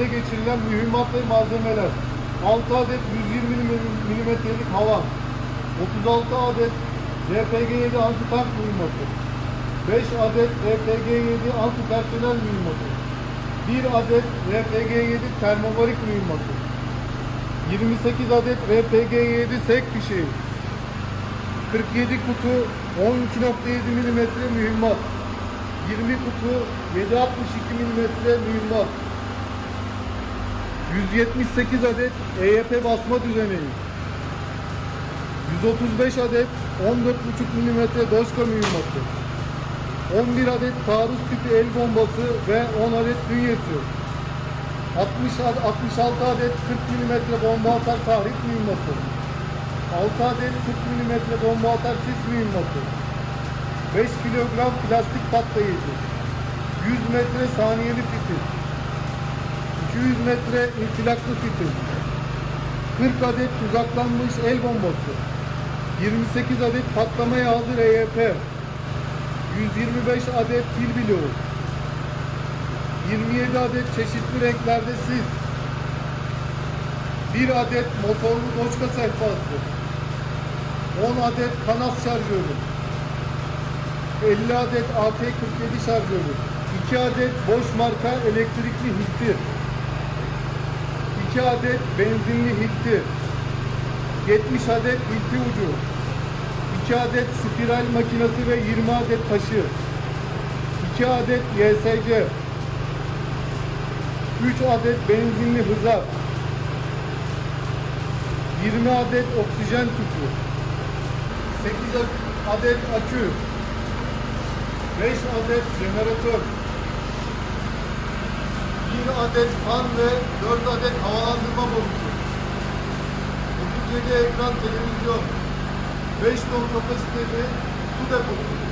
muayenede geçirilen mühimmat ve malzemeler. 6 adet 120 milimetrelik havan. 36 adet RPG-7 anti-tank mühimmatı. 5 adet RPG-7 anti-personel mühimmatı. 1 adet RPG-7 termobarik mühimmatı. 28 adet RPG-7 sek fişeği. 47 kutu 12.7 mm mühimmat. 20 kutu 7.62 mm mühimmat. 178 adet EYP basma düzeneği. 135 adet 14.5 mm doşka mühimmatı. 11 adet taarruz tipi el bombası ve 10 adet dünyesi. 60 ad- 66 adet 40 mm bomba atar tahrip mühimmatı. 6 adet 40 mm bomba atar sis mühimmatı. 5 kilogram plastik patlayıcı. 100 metre saniyeli fitil. 200 metre infilaklı fitil. 40 adet tuzaklanmış el bombası. 28 adet patlamaya hazır EYP. 125 adet pil bloğu. 27 adet çeşitli renklerde sis. 1 adet motorlu doçka sehpası. 10 adet kanat şarjörü. 50 adet AT-47 şarjörü. 2 adet boş marka elektrikli hilti. 2 adet benzinli hilti. 70 adet hilti ucu. 2 adet spiral makinesi ve 20 adet taşı. 2 adet YSC. 3 adet benzinli hızar. 20 adet oksijen tüpü. 8 adet akü. 5 adet jeneratör. 1 adet fan ve 4 adet havalandırma borusu. 37 ekran televizyon. 5 ton kapasiteli su deposu.